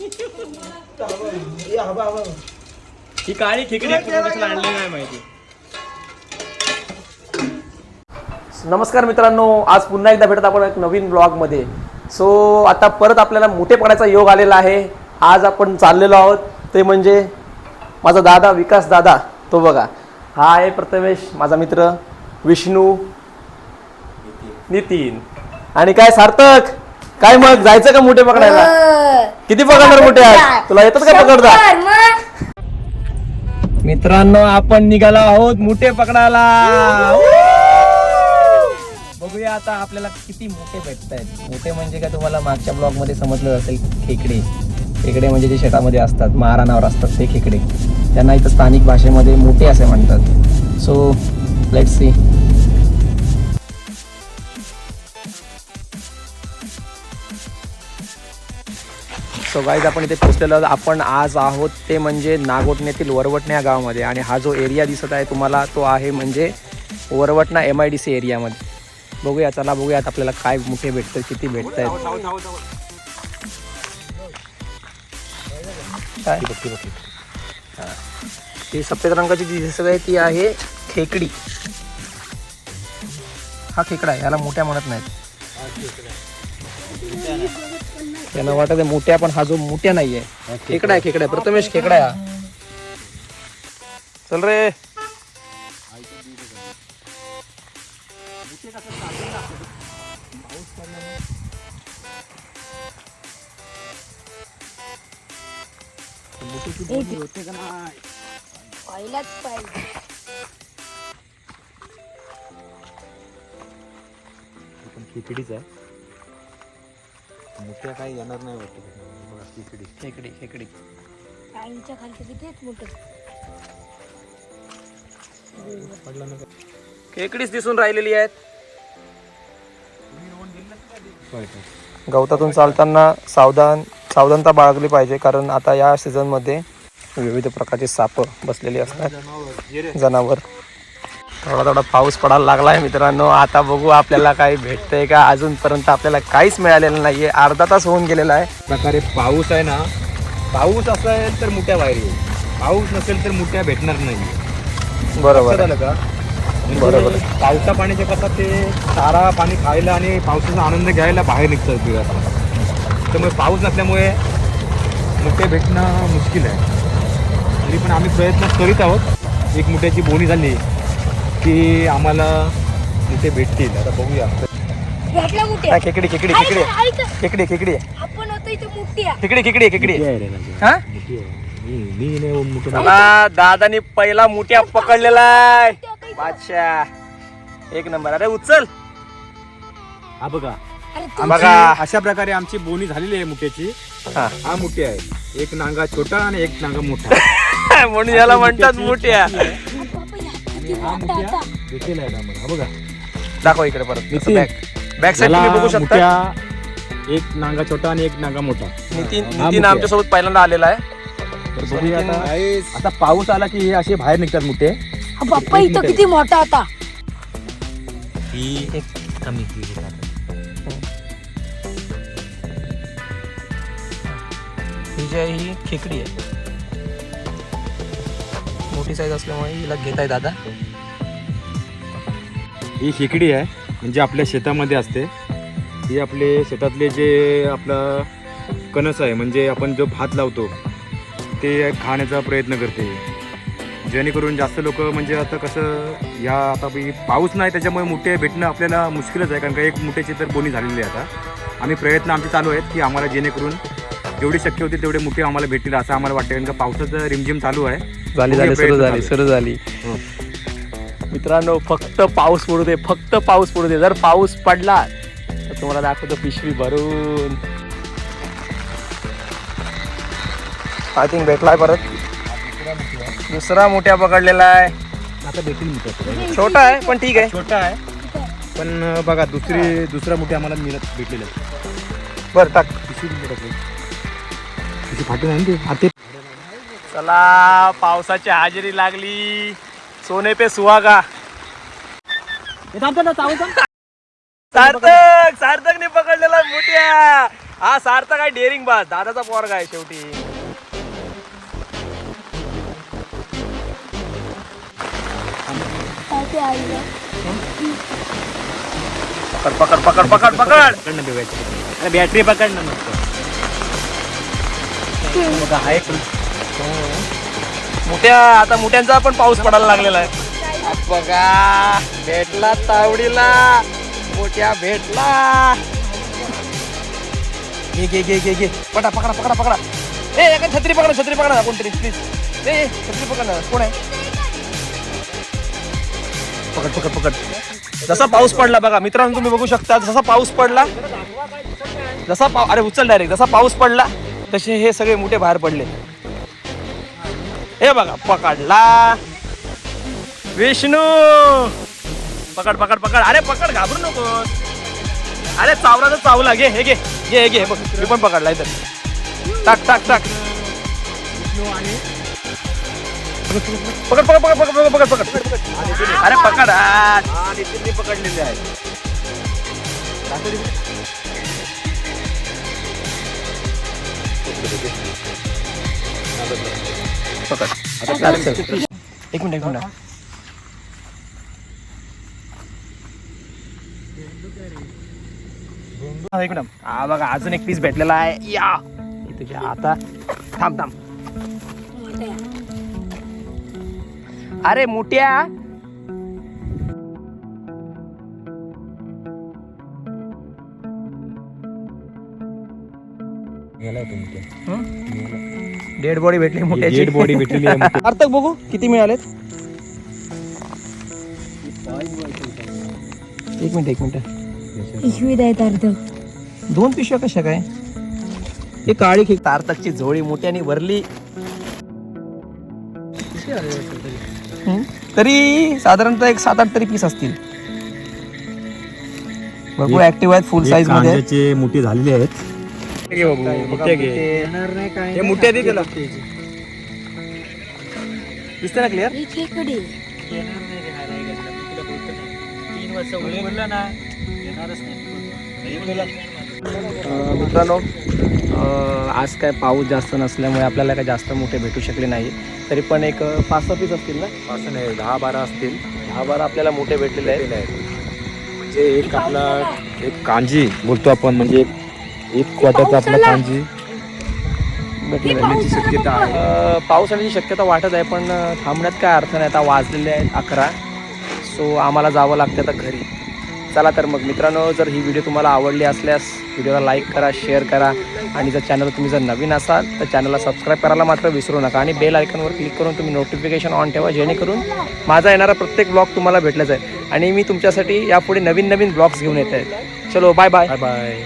ही काळी खेकडी आणली नाही माहिती? नमस्कार मित्रांनो आज पुन्हा एकदा भेटत आपण एक नवीन ब्लॉगमध्ये सो आता परत आपल्याला मोठे पडायचा योग आलेला आहे. आज आपण चाललेलो आहोत ते म्हणजे माझा दादा विकास दादा तो बघा. हा आहे प्रथमेश माझा मित्र विष्णू नितीन. आणि काय सार्थक? काय मग जायचं का मोठे पकडायला? किती पकडणार मोठे आज? तुला येतात का पकडता? मित्रांनो आपण निघालो आहोत मोठे पकडायला. बघूया आता आपल्याला किती मोठे भेटत आहेत मोठे म्हणजे काय तुम्हाला मागच्या ब्लॉगमध्ये समजलं असेल खेकडे. खेकडे म्हणजे जे शेतामध्ये असतात मारानावर असतात ते खेकडे. त्यांना इथं स्थानिक भाषेमध्ये मोठे असे म्हणतात. So let see so guys आपण इथे पोहोचलेलो आहोत. आपण आज आहोत ते म्हणजे नागोटण्यातील वरवटणे या गावामध्ये. आणि हा जो एरिया दिसत आहे तुम्हाला तो आहे म्हणजे वरवटणा एम आय डी सी एरियामध्ये बघूया चला बघूयात आपल्याला काय मोठे भेटतं किती भेटत आहेत हा. ती सफेद रंगाची जी दिसत आहे ती आहे खेकडी. हा खेकडा आहे याला मोठ्या म्हणत नाहीत. त्यांना वाटत आहे मोठ्या पण हा जो मोठ्या नाहीये खेकडा. आहे खेकडा आहे. प्रथमेश खेकडा आहे हा. चल रे. पहिलाच पाहिजे. पण खिचडीच आहे. मोठ्या काही येणार नाही वाटतं बघा खेकडी खेकडी काहींच्या खालचं कितीच मोठं? पडला ना खेकडीच दिसून राहिलेली आहेत. गवतातून चालताना सावधान सावधानता बाळगली पाहिजे कारण आता या सीझनमध्ये विविध प्रकारचे साप बसलेली असतात. जनावर. थोडा थोडा पाऊस पडायला लागला आहे मित्रांनो. आता बघू आपल्याला काही भेटतंय का? अजूनपर्यंत आपल्याला काहीच मिळालेलं नाहीये. अर्धा तास होऊन गेलेला आहे. प्रकारे पाऊस आहे ना पाऊस असेल तर मोठ्या बाहेर येईल. पाऊस नसेल तर मोठ्या भेटणार नाही. बरोबर. आलं का? म्हणजे बरोबर. पावसा पाण्याचे कसं ते चारा पाणी खायला आणि पावसाचा आनंद घ्यायला बाहेर निघतात त्यामुळे पाऊस नसल्यामुळे मोठे भेटणं मुश्किल आहे. तरी पण आम्ही प्रयत्न करीत आहोत. एक मोठ्याची बोनी झाली. की आम्हाला मोठे भेटतील. आता बघूया. भेटला खेकडी खेकडी खेकडी. आहे. खेकडी खेकडी. आहे. आपण होतो इथे मोठी आहे. खेकडी खेकडी आहे, खेकडी आहे. हा दादानी पहिला मुठ्या पकडलेला आहे. बादशाह. एक नंबर. अरे उचल. हा बघा. अरे तू आमची- बघा. अशा प्रकारे आमची बोनी झालेली आहे मुठ्याची. हा. हा मोठी आहे. एक नांगा छोटा आणि एक नांगा मोठा. म्हणून याला म्हणतात मुठ्या. हा मोठ्या आता. भेटेल आहे आम्हाला. हा बघा. दाखव इकडे परत. नितीन. बॅक बॅक साईड तुम्ही बघू शकता. मोठ्या एक नांगा छोटा आणि एक नांगा मोठा. नितीन हा नितीन मोठ्या. आमच्यासोबत पहिल्यांदा आलेला आहे. तर बघूया आता. आता पाऊस आला की हे असे बाहेर निघतात मोठे. हा बाप्पा इथं किती मोठा आता? ही कमी ही जी आहे ही खेकडी आहे. मोठी साईज असल्यामुळे हिला घेत आहे दादा ही शेकडी आहे म्हणजे आपल्या शेतामध्ये असते. ही आपले शेतातले जे आपलं कणस आहे म्हणजे आपण जो भात लावतो ते खाण्याचा प्रयत्न करते. जेणेकरून जास्त लोक म्हणजे आता कसं ह्या आता पाऊस नाही त्याच्यामुळे मोठे भेटणं आपल्याला मुश्किलच आहे कारण का एक मोठ्याची तर बोनी झालेली आहे आता. आम्ही प्रयत्न आमचे चालू आहेत की आम्हाला जेणेकरून जेवढी शक्य होती तेवढे मोठे आम्हाला भेटतील असं आम्हाला वाटतं कारण का पावसाचं रिमझिम चालू आहे. झाली झाली सुरू झाली सुरू झाली. हो. मित्रांनो फक्त पाऊस पडू दे फक्त पाऊस पडू दे. जर पाऊस पडला तर तुम्हाला दाखवतो पिशवी भरून. आय थिंक भेटलाय परत. दुसरा मोठ्या पकडलेला आहे. आता भेटेल छोटा आहे पण ठीक आहे. छोटा आहे पण बघा दुसरी दुसरा मोठी आम्हाला मिळत भेटलेलं आहे. बरं टाक. आहे ना ते आते चला पावसाची हाजेरी लागली. सोने पे सुहागा. सार्थक सार्थकने पकडलेला मोठ्या. हा सार्थ काय डेअरिंग बाज दादाचा पोरगा आहे शेवटी. पकड पकड पकड पकड पकड. पकड ना बॅटरी पकड ना मस्त. बघा हा एक मोठ्या आता मोठ्यांचा पण पाऊस पडायला लागलेला आहे. बघा भेटला तावडीला. मोठ्या भेटला. घे घे घे घे घे. पकडा पकडा पकडा पकडा. ए एका छत्री पकडा छत्री पकडा ना कोणतरी प्लीज ए ए, छत्री पकड ना. कोण आहे? पकड पकड पकड. जसा पाऊस पडला बघा मित्रांनो तुम्ही बघू शकता जसा पाऊस पडला जसा पाव अरे उचल डायरेक्ट जसा पाऊस पडला तसे हे सगळे मोठे बाहेर पडले. हे बघा पकडला. विष्णू! पकड पकड पकड. अरे पकड घाबरू नको अरे चावला तर चावला. घे हे घे. घे हे घे बघ. मी पण पकडला इथं. टाक टाक टाक. पकड पकड पकड पकड पकड पकड पकड. अरे पकड. पकडलेले आहे पकड एक मिनिट एक मिनिट एक मिनिट. हा बघा अजून एक पीस भेटलेला आहे. या. तुझ्या आता. थांब थांब. अरे मोठ्या. डेड बॉडी भेटली मोठ्याची. डेड बॉडी मोठी. सार्थक बघू किती मिळालेत? एक मिनिट एक मिनिट. दोन पिशव्या कशा काय? हे काळी खी तारतकची झोळी मोठ्याने भरली. तरी साधारणतः एक सात आठ तरी पीस असतील. भरपूर ऍक्टिव्ह आहेत फुल साईजमध्ये. मोठी झालेली आहेत. घे बाबू, मोठे घे. हे मोठे दे त्याला. दिसते ना क्लिअर ही मित्रांनो अं, आज काय पाऊस जास्त नसल्यामुळे आपल्याला काय जास्त मोठे भेटू शकले नाही. तरी पण एक अं, पाच सहा पीस असतील ना? असं नाही दहा बारा असतील. दहा बारा आपल्याला मोठे भेटलेले आहेत. म्हणजे एक आपला एक कांजी बोलतो आपण म्हणजे एक एक क्वार्टरचा आपला कांजी. भेटण्याची शक्यता आहे. पाऊस येण्याची शक्यता वाटत आहे पण थांबण्यात काय अर्थ नाही. आता वाजलेले आहेत अकरा. सो आम्हाला जावं लागतं आता घरी. चला तर मग मित्रांनो जर ही व्हिडिओ तुम्हाला आवडली असल्यास व्हिडिओला लाईक करा शेअर करा. आणि जर चॅनल तुम्ही जर नवीन असाल तर चॅनलला सबस्क्राईब करायला मात्र विसरू नका. आणि बेल आयकॉनवर क्लिक करून तुम्ही नोटिफिकेशन ऑन ठेवा जेणेकरून माझा येणारा प्रत्येक ब्लॉग तुम्हाला भेटला जाईल आणि मी तुमच्यासाठी यापुढे नवीन नवीन ब्लॉग्स घेऊन येत आहे चलो बाय बाय बाय बाय